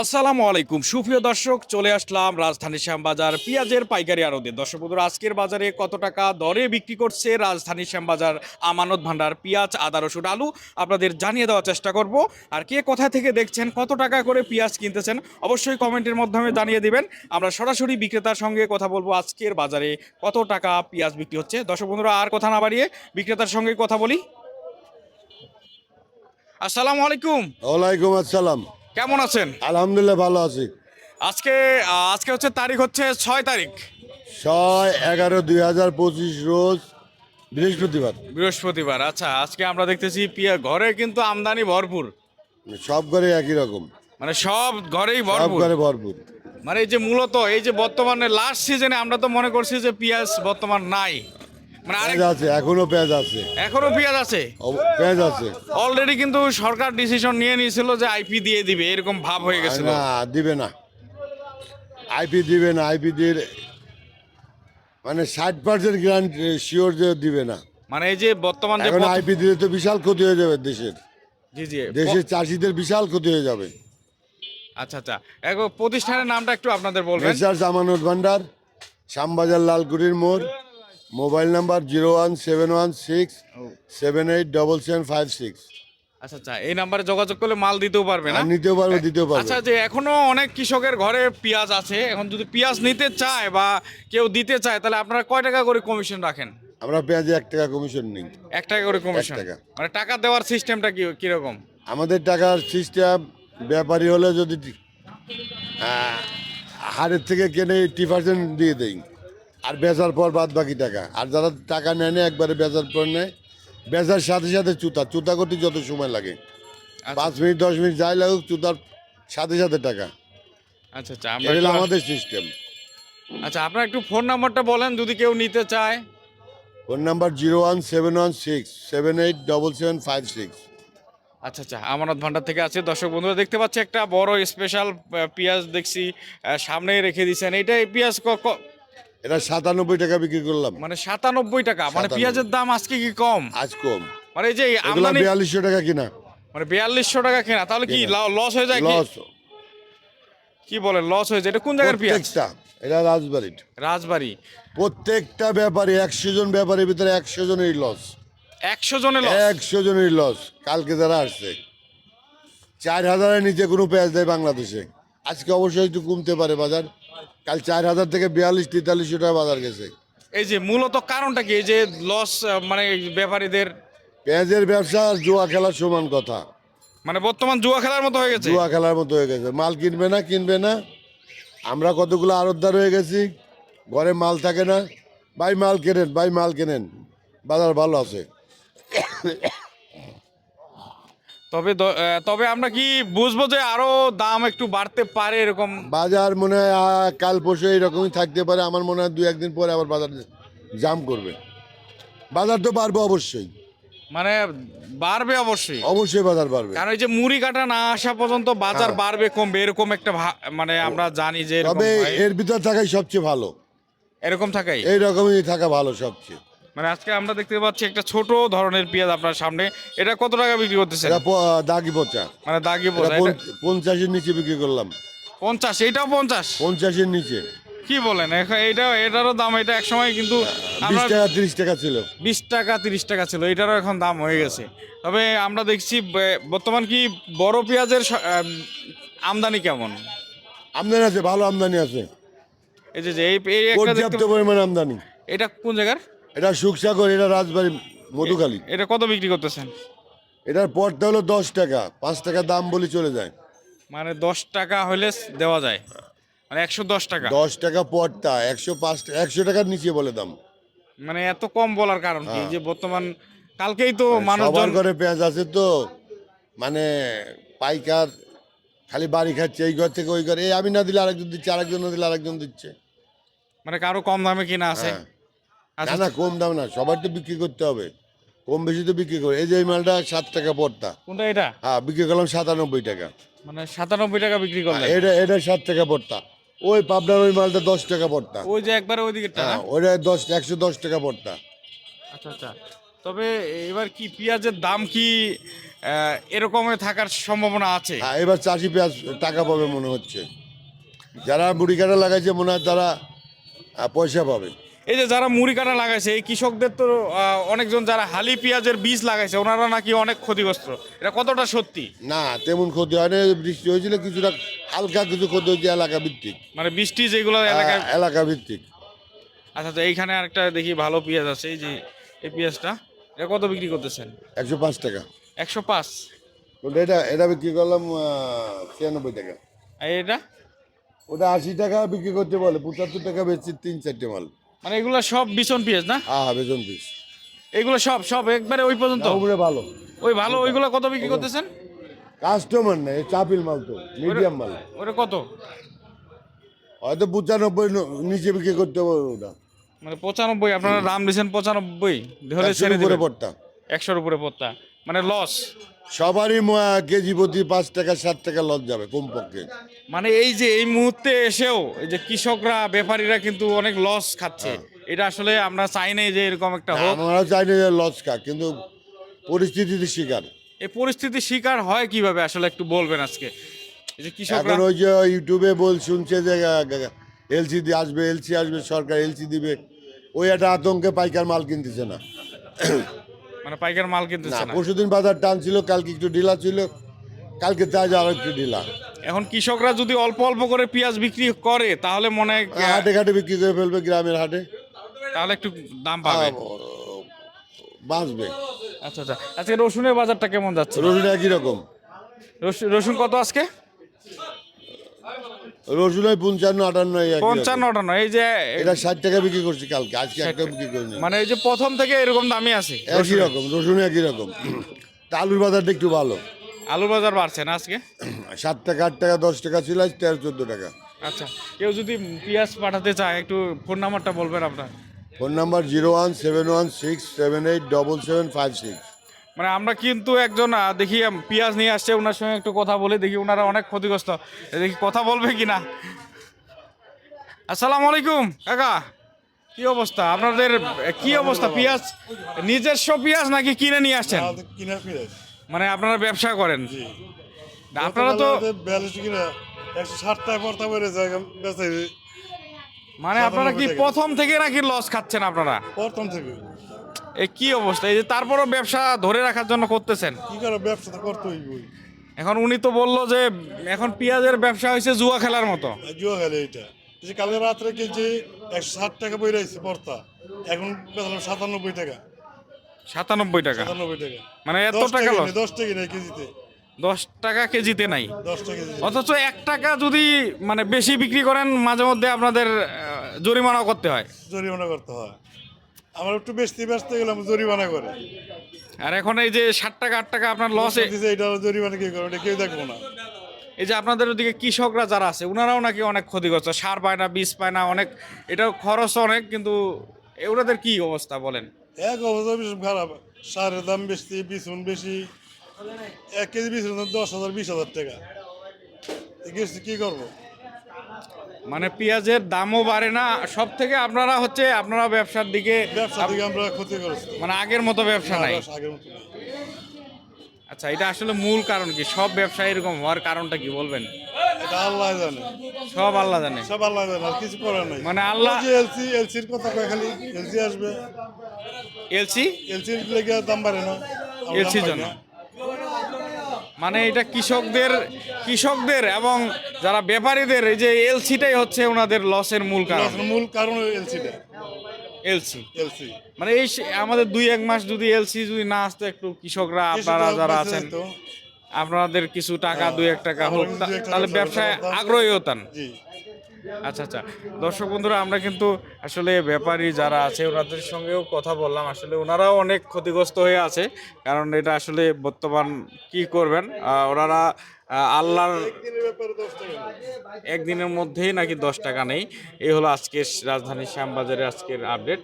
আসসালামু আলাইকুম। সুপ্রিয় দর্শক, চলে আসলাম রাজধানী শ্যামবাজার পেঁয়াজের পাইকারি আড়তে। দর্শক বন্ধুরা, আজকের বাজারে কত টাকা দরে বিক্রি করছে রাজধানী শ্যামবাজার আমানত ভান্ডার পেঁয়াজ, আদা, রসুন, আলু? আপনাদের জানিয়ে দেওয়ার চেষ্টা করব। আর কে কোথা থেকে দেখছেন, কত টাকা করে পেঁয়াজ কিনতেছেন, অবশ্যই কমেন্টের মাধ্যমে জানিয়ে দিবেন। আমরা সরাসরি বিক্রেতার সঙ্গে কথা বলব আজকের বাজারে কত টাকা পেঁয়াজ বিক্রি হচ্ছে। দর্শক বন্ধুরা, আর কথা না বাড়িয়ে বিক্রেতার সঙ্গে কথা বলি। আসসালামু আলাইকুম। ওয়ালাইকুম আসসালাম। কেমন আছেন? আলহামদুলিল্লাহ ভালো আছি। আজকে আজকে হচ্ছে তারিখ হচ্ছে ছয় তারিখ। ছয় এগারো দুই হাজার পঁচিশ রোজ বৃহস্পতিবার। বৃহস্পতিবার আচ্ছা আজকে আমরা দেখতেছি পিয়া ঘরে কিন্তু আমদানি ভরপুর। সব ঘরে একই রকম। মানে সব ঘরেই ভরপুর। ঘরে ভরপুর। মানে এই যে মূলত এই যে বর্তমানে লাস্ট সিজনে আমরা তো মনে করছি যে পেঁয়াজ বর্তমান নাই। মানে আরেক পেঁয়াজ আছে এখনও পেঁয়াজ আছে। এখনও পেঁয়াজ আছে? অব- পেঁয়াজ আছে। অলরেডি কিন্তু সরকার ডিসিশন নিয়ে নিয়েছিল যে আইপি দিয়ে দিবে এরকম ভাব হয়ে গেছিল। না দিবে না। আইপি দিবে না আইপি দিয়ে মানে ষাট পার্সেন্ট গ্রান্ট শিওর যে দিবে না। মানে এই যে বর্তমান যে এখন পথ- আইপি দিলে তো বিশাল ক্ষতি হয়ে যাবে দেশের। জি জি দেশের চাষিদের বিশাল ক্ষতি হয়ে যাবে। আচ্ছা আচ্ছা। এখন প্রতিষ্ঠানের নামটা একটু আপনাদের বলবেন। মেসার জামানত ভান্ডার শ্যামবাজার লালকুড়ির মোড়। Mobile number zero one seven one six seven eight double seven five six. আচ্ছা আচ্ছা এই নাম্বারে যোগাযোগ করলে মাল দিতেও পারবে না? নিতেও পারবে দিতেও পারবে। আচ্ছা যে এখনও অনেক কৃষকের ঘরে পেঁয়াজ আছে। এখন যদি পেঁয়াজ নিতে চায় বা কেউ দিতে চায় তাহলে আপনারা কয় টাকা করে কমিশন রাখেন? আমরা পেঁয়াজে এক টাকা কমিশন নিই। এক টাকা করে কমিশন টাকা। মানে টাকা দেওয়ার সিস্টেমটা কি কীরকম? আমাদের টাকার সিস্টেম ব্যাপারী হলে যদি হারের থেকে কেনে এইটটি পার্সেন্ট দিয়ে দেই। আর বেচার পর বাদ বাকি টাকা। আর যারা টাকা নেয় না একবারে বেচার পর নেয়। বেচার সাথে সাথে চুতা। চুতা করতে যত সময় লাগে। আচ্ছা, পাঁচ মিনিট দশ মিনিট যাই লাগুক চুতার সাথে সাথে টাকা। আচ্ছা আচ্ছা আমরা এটা হলো আমাদের সিস্টেম আচ্ছা আপনার একটু ফোন নাম্বারটা বলেন যদি কেউ নিতে চায়। Phone number zero one seven one six seven eight double seven five six. আচ্ছা আচ্ছা আমানত ভান্ডার থেকে আছে। দর্শক বন্ধুরা দেখতে পাচ্ছি একটা বড় স্পেশাল পেঁয়াজ দেখছি সামনেই রেখে দিয়েছেন এইটা এই পেঁয়াজ এটা সাতানব্বই টাকা বিক্রি করলাম। মানে সাতানব্বই টাকা। মানে পেঁয়াজের দাম আজকে কি কম? আজ কম। মানে এই যে আমদানি বিয়াল্লিশশো টাকা কিনা। মানে বিয়াল্লিশশো টাকা কেনা তাহলে কি লস হয়ে যায় কি? লস কি বলেন লস হয়ে যায়? এটা কোন জায়গার পেঁয়াজ? এটা রাজবাড়ির। রাজবাড়ি। প্রত্যেকটা ব্যাপারে একশো জন ব্যাপারের ভিতরে একশো জনের লস একশো জনের লস একশো জনের লস কালকে যারা আসছে। চার হাজারের নিচে কোনো পেঁয়াজ দেয় বাংলাদেশে। আজকে অবশ্যই একটু কমতে পারে বাজার। কাল চার হাজার থেকে বিয়াল্লিশ তেতাল্লিশশো টাকা বাজার গেছে। এই যে মূলত কারণটা কি? এই যে লস মানে ব্যাপারীদের পেঁয়াজের ব্যবসা আর জুয়া খেলার সমান কথা। মানে বর্তমান জুয়া খেলার মতো হয়ে গেছে? জুয়া খেলার মতো হয়ে গেছে। মাল কিনবে না কিনবে না। আমরা কতগুলো আড়তদার হয়ে গেছি। ঘরে মাল থাকে না। ভাই মাল কেনেন ভাই মাল কেনেন। বাজার ভালো আছে। তবে তবে আমরা কি বুঝব যে আরও দাম একটু বাড়তে পারে এরকম? বাজার মনে হয় কাল পরশু এরকমই থাকতে পারে। আমার মনে হয় দু একদিন পরে আবার বাজার জাম করবে। বাজার তো বাড়বে অবশ্যই। মানে বাড়বে অবশ্যই। অবশ্যই বাজার বাড়বে। কারণ এই যে মুড়ি কাটা না আসা পর্যন্ত বাজার হ্যাঁ। বাড়বে কমবে এরকম একটা মানে আমরা জানি যে তবে এর ভিতর থাকাই সবচেয়ে ভালো। এরকম থাকাই? এই রকমই থাকা ভালো সবচেয়ে। মানে আজকে আমরা দেখতে পাচ্ছি একটা ছোট ধরনের পেঁয়াজ আপনার সামনে। এটা কত টাকা বিক্রি করতেছেন? এটা প- দাগি পচা। মানে দাগি এটা পঞ্চ- পঞ্চাশের নিচে বিক্রি করলাম। পঞ্চাশ এইটাও পঞ্চাশ? পঞ্চাশের নিচে। কি বলেন? এখন এইটা এটারও দাম এটা এক সময় কিন্তু বিশ আমরা টাকা তিরিশ টাকা ছিল। বিশ টাকা তিরিশ টাকা ছিল। এটারও এখন দাম হয়ে গেছে। তবে আমরা দেখছি বে- বর্তমান কি বড় পেঁয়াজের স- আম, আমদানি কেমন? আমদানি আছে ভালো আমদানি আছে। এই যে যে এই এই একটা পর্যাপ্ত পরিমাণ আমদানি। এটা কোন জায়গার? এটা সুখসাগর এটা রাজবাড়ি মধুখালী। এটা কত বিক্রি করতেছেন? এটার পরটা হলো দশ টাকা পাঁচ টাকা দাম বলে চলে যায়। মানে দশ টাকা হলে দেওয়া যায়। মানে একশো দশ টাকা। দশ টাকা পরটা একশো পাঁচ একশো টাকার নিচে বলে দাম। মানে এত কম বলার কারণ কি? হ্যাঁ। যে বর্তমান কালকেই তো সবার মানুষজন ঘরে পেঁয়াজ আছে তো মানে পাইকার খালি বাড়ি খাচ্ছে এই ঘর থেকে ওই ঘর। এই আমি না দিলে আরেকজন দিচ্ছে আরেকজন না দিলে আরেকজন দিচ্ছে। মানে কারও কম দামে কিনা আছে। হ্যাঁ। না আচ্ছা না কম দাম না সবার তো বিক্রি করতে হবে। কম বেশি তো বিক্রি করে। এই যে এই মালটা সাত টাকা পড়তা। কোনটা এটা? হ্যাঁ বিক্রি করলাম সাতানব্বই টাকা। মানে সাতানব্বই টাকা বিক্রি করলেন। এটা এটা সাত টাকা পড়তা। ওই পাবনার ওই মালটা দশ টাকা পড়তা। ওই যে একবারে ওইদিকে হ্যাঁ ওটা দশ একশো দশ টাকা পড়তা। আচ্ছা আচ্ছা। তবে এবার কি পেঁয়াজের দাম কি আহ, এরকমই থাকার সম্ভাবনা আছে? হ্যাঁ এবার চাষি পেঁয়াজ টাকা পাবে মনে হচ্ছে। যারা মুড়ি কাটা লাগাইছে মনে হয় তারা পয়সা পাবে। এই যে যারা মুড়ি কাটা লাগাইছে এই কৃষকদের তো অনেকজন যারা হালি পেঁয়াজের বীজ লাগাইছে ওনারা নাকি অনেক ক্ষতিগ্রস্ত। এটা কতটা সত্যি? না তেমন ক্ষতি হয় না বৃষ্টি হয়েছিল কিছুটা হালকা কিছু ক্ষতি হয়েছে এলাকা ভিত্তিক মানে বৃষ্টি যেগুলো এলাকায় আহ, এলাকা ভিত্তিক আচ্ছা আচ্ছা এইখানে আরেকটা দেখি ভালো পেঁয়াজ আছে এই যে এই পেঁয়াজটা এটা কত বিক্রি করতেছেন? একশো পাঁচ টাকা। একশো পাঁচ? এটা এটা বিক্রি করলাম ছিয়ানব্বই টাকা। আর এটা? ওটা আশি টাকা বিক্রি করতে বলে পঁচাত্তর টাকা বেচছি তিন চারটে মাল। মানে এগুলো সব বিছন পিস না? হ্যাঁ বেতন পিস। এগুলো সব সব একবারে ওই পর্যন্ত? উপরে ভালো। ওই ভালো ওইগুলো কত বিক্রি করতেছেন? কাস্টমার নেই চাপিল মাল তো মিডিয়াম মাল। ওটা কত? হয়তো পঁচানব্বই নিচে বিক্রি করতে পারবে ওটা। মানে পঁচানব্বই আপনারা দাম দিয়েছেন পঁচানব্বই একশোর ছেড়ে উপরে দিবেন। পড়তা। একশোর উপরে পড়তা। মানে লস সবারই কেজি প্রতি পাঁচ টাকা সাত টাকা লস যাবে কমপক্ষে। মানে এই যে এই মুহূর্তে এসেও এই যে কৃষকরা ব্যাপারীরা কিন্তু অনেক লস খাচ্ছে। এটা আসলে আমরা চাই নাই যে এরকম একটা হোক। আমরাও চাই না যে লস খা কিন্তু পরিস্থিতির শিকার। এই পরিস্থিতির শিকার হয় কীভাবে আসলে একটু বলবেন আজকে? এই যে কৃষকরা এখন ওই যে ইউটিউবে বল শুনছে যে এলসি আসবে এলসি আসবে সরকার এলসি দিবে। ওই একটা আতঙ্কে পাইকার মাল কিনতেছে না। মানে পাইকার মাল কিনতেছে না পরশুদিন বাজার টান ছিল কালকে একটু ঢিলা ছিল কালকে তাই আরও একটু ঢিলা এখন কৃষকরা যদি অল্প অল্প করে পেঁয়াজ বিক্রি করে তাহলে মনে হয় হাটে ঘাটে বিক্রি করে ফেলবে গ্রামের হাটে। তাহলে একটু দাম পাবে। বাঁচবে। আচ্ছা আচ্ছা। আজকে রসুনের বাজারটা কেমন যাচ্ছে? রসুন একই রকম। রসুন- রসুন কত আজকে? রসুন ওই পঞ্চান্ন আটান্ন। পঞ্চান্ন আটান্ন এই যে এটা ষাট টাকা বিক্রি করছি কালকে আজকে একটা বিক্রি করিনি। মানে এই যে প্রথম থেকে এরকম দামই আছে? একই রকম রসুন একই রকম। তা আলুর বাজারটা একটু ভালো। আলু বাজার বাড়ছে না আজকে? সাত টাকা আট টাকা দশ টাকা ছিল আজ তেরো চোদ্দ টাকা। আচ্ছা কেউ যদি পেঁয়াজ পাঠাতে চায় একটু ফোন নাম্বারটা বলবেন আপনার। Phone number zero one seven one six seven eight double seven five six. মানে আমরা কিন্তু একজন দেখি পেঁয়াজ নিয়ে আসছে ওনার সঙ্গে একটু কথা বলে দেখি ওনারা অনেক ক্ষতিগ্রস্ত। দেখি কথা বলবে কিনা? আসসালামু আলাইকুম কাকা। কি অবস্থা? আপনাদের কি অবস্থা? পেঁয়াজ নিজস্ব পেঁয়াজ নাকি কিনে নিয়ে আসছেন? মানে আপনারা ব্যবসা করেন? আপনারা তো মানে আপনারা কি প্রথম থেকে নাকি লস খাচ্ছেন আপনারা? প্রথম থেকে। এই কি অবস্থা? এই যে তারপরও ব্যবসা ধরে রাখার জন্য করতেছেন। কি করে ব্যবসা তো করতে হইবই এখন উনি তো বলল যে এখন পেঁয়াজের ব্যবসা হয়েছে জুয়া খেলার মতো। জুয়া গেলে এটা। যে কালকে রাত্রে কেজি একশো ষাট টাকা বই রয়েছে পড়তা এখন বেতলাম সাতানব্বই টাকা। সাতানব্বই টাকা? সাতানব্বই টাকা। মানে এত টাকা দশ টাকা নেই কেজিতে। দশ টাকা কেজিতে নাই? দশ টাকা কেজি অথচ এক টাকা যদি মানে বেশি বিক্রি করেন মাঝে মধ্যে আপনাদের আহ, জরিমানাও করতে হয়। জরিমানা করতে হয়। আমার একটু বেশি বেচতে গেলাম জরিমানা করে। আর এখন এই যে ষাট টাকা আট টাকা আপনার লসে দিছে এটা জরিমানা কি করে এটা কেউ দেখব না। এই যে আপনাদের ওদিকে কৃষকরা যারা আছে ওনারাও নাকি অনেক ক্ষতিগ্রস্ত সার পায় না বীজ পায় না অনেক এটাও খরচ অনেক কিন্তু ওনাদের কি অবস্থা বলেন? এক অবস্থা ভীষণ খারাপ। সারের দাম বেশি বিছুন বেশি এক কেজি বিছুন দশ হাজার বিশ হাজার টাকা। কি করব? মানে পেঁয়াজের দামও বাড়ে না। সব থেকে আপনারা হচ্ছে আপনারা ব্যবসার দিকে আমরা ক্ষতিগ্রস্ত। মানে আগের মতো ব্যবসা নাই। আগের মতো আচ্ছা এটা আসলে মূল কারণ কি? সব ব্যবসা এরকম হওয়ার কারণটা কি বলবেন? এটা আল্লাহ জানে। সব আল্লাহ জানে। সব আল্লাহ জানে আর কিছু করার নাই। মানে আল্লাহ- এলসি এলসির কথা কয় খালি এলসি আসবে। এলসি? এলসির লেগে দাম বাড়ে না। দাম জন্য। মানে এটা কৃষকদের কৃষকদের এবং যারা ব্যাপারীদের এই যে এলসিটাই হচ্ছে ওনাদের লসের মূল কারণ। মূল কারণ এলসিটা। এলসি। এলসি। মানে এই আমাদের দুই এক মাস যদি এলসি যদি না আসতো একটু কৃষকরা আপনারা যারা আছেন আপনাদের কিছু টাকা দুই এক টাকা হোক তাহলে ব্যবসায় আগ্রহী হতেন আচ্ছা আচ্ছা। দর্শক বন্ধুরা, আমরা কিন্তু আসলে ব্যাপারী যারা আছে, ওনাদের সঙ্গেও কথা বললাম। আসলে ওনারাও অনেক ক্ষতিগ্রস্ত হয়ে আছে, কারণ এটা আসলে বর্তমান কি করবেন? ওনারা আল্লাহর একদিনের মধ্যেই নাকি দশ টাকা নেই। এই হলো আজকের রাজধানী শ্যামবাজারে আজকের আপডেট